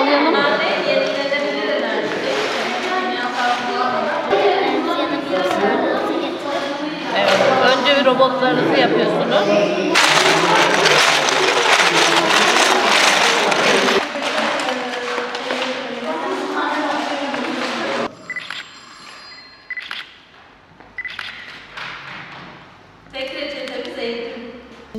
bağlayalım. Evet, önce robotlarınızı yapıyorsunuz.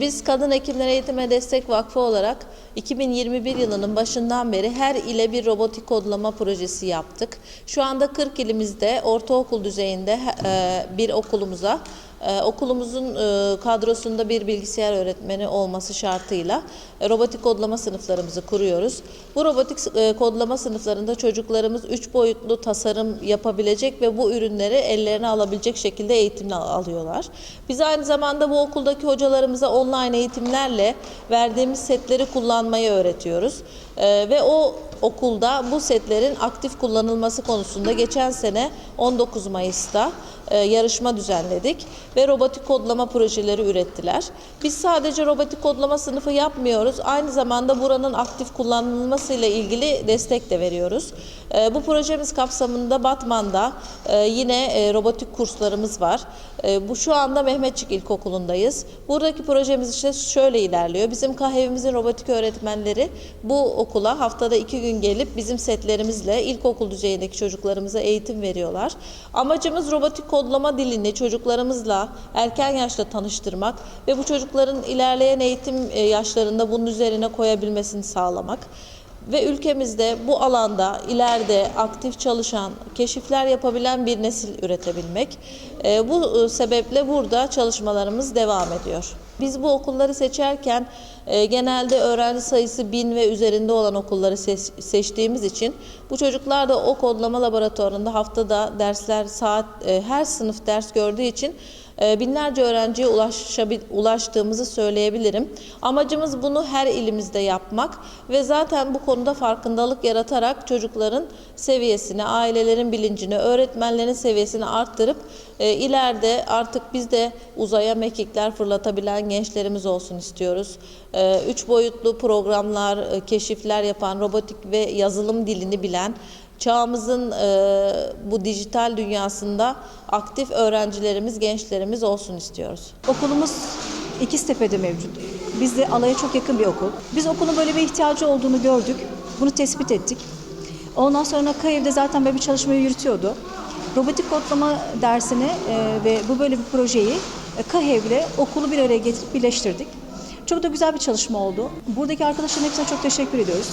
Biz Kadın Hekimler Eğitime Destek Vakfı olarak 2021 yılının başından beri her ile bir robotik kodlama projesi yaptık. Şu anda 40 ilimizde ortaokul düzeyinde e, bir okulumuza e, okulumuzun e, kadrosunda bir bilgisayar öğretmeni olması şartıyla e, robotik kodlama sınıflarımızı kuruyoruz. Bu robotik e, kodlama sınıflarında çocuklarımız 3 boyutlu tasarım yapabilecek ve bu ürünleri ellerine alabilecek şekilde eğitim alıyorlar. Biz aynı zamanda bu okuldaki hocalarımıza online eğitimlerle verdiğimiz setleri kullanmayı öğretiyoruz. E, ve o okulda bu setlerin aktif kullanılması konusunda geçen sene 19 Mayıs'ta e, yarışma düzenledik ve robotik kodlama projeleri ürettiler. Biz sadece robotik kodlama sınıfı yapmıyoruz. Aynı zamanda buranın aktif kullanılmasıyla ilgili destek de veriyoruz. E, Bu projemiz kapsamında Batman'da e, yine e, robotik kurslarımız var. E, Bu şu anda Mehmetçik İlkokulu'ndayız. Buradaki projemiz işte şöyle ilerliyor. Bizim kahvemizin robotik öğretmenleri bu okula haftada iki gün gelip bizim setlerimizle ilkokul düzeyindeki çocuklarımıza eğitim veriyorlar. Amacımız robotik kodlama dilini çocuklarımızla erken yaşta tanıştırmak ve bu çocukların ilerleyen eğitim e, yaşlarında bunun üzerine koyabilmesini sağlamak ve ülkemizde bu alanda ileride aktif çalışan, keşifler yapabilen bir nesil üretebilmek. E, Bu e, sebeple burada çalışmalarımız devam ediyor. Biz bu okulları seçerken e, genelde öğrenci sayısı bin ve üzerinde olan okulları se- seçtiğimiz için bu çocuklar da o kodlama laboratuvarında haftada dersler saat e, her sınıf ders gördüğü için binlerce öğrenciye ulaştığımızı söyleyebilirim. Amacımız bunu her ilimizde yapmak ve zaten bu konuda farkındalık yaratarak çocukların seviyesini, ailelerin bilincini, öğretmenlerin seviyesini arttırıp e, ileride artık biz de uzaya mekikler fırlatabilen gençlerimiz olsun istiyoruz. E, üç boyutlu programlar, e, keşifler yapan, robotik ve yazılım dilini bilen, çağımızın e, bu dijital dünyasında aktif öğrencilerimiz, gençlerimiz olsun istiyoruz. Okulumuz İkiztepe'de mevcut. Biz de alaya çok yakın bir okul. Biz okulun böyle bir ihtiyacı olduğunu gördük. Bunu tespit ettik. Ondan sonra KAEV'de zaten böyle bir çalışmayı yürütüyordu. Robotik kodlama dersini e, ve bu böyle bir projeyi e, KAEV'le okulu bir araya getirip birleştirdik. Çok da güzel bir çalışma oldu. Buradaki arkadaşların hepsine çok teşekkür ediyoruz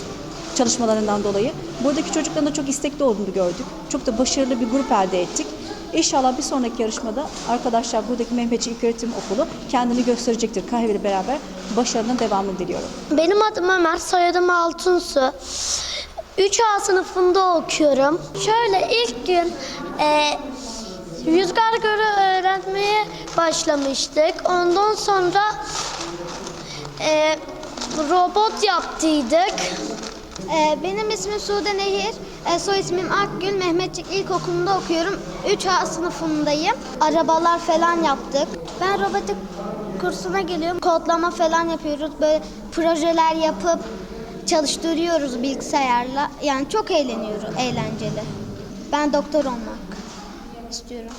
çalışmalarından dolayı. Buradaki çocukların da çok istekli olduğunu gördük. Çok da başarılı bir grup elde ettik. İnşallah bir sonraki yarışmada arkadaşlar buradaki Mehmetçi İlköğretim Okulu kendini gösterecektir. Kahve ile beraber başarının devamını diliyorum. Benim adım Ömer, soyadım Altunsu. 3A sınıfında okuyorum. Şöyle ilk gün e, rüzgar görü öğrenmeye başlamıştık. Ondan sonra e, robot yaptıydık. Ee, Benim ismim Sude Nehir. Ee, Soy ismim Akgül. Mehmetçik İlkokulu'nda okuyorum. 3A sınıfındayım. Arabalar falan yaptık. Ben robotik kursuna geliyorum. Kodlama falan yapıyoruz. Böyle projeler yapıp çalıştırıyoruz bilgisayarla. Yani çok eğleniyoruz, eğlenceli. Ben doktor olmak istiyorum.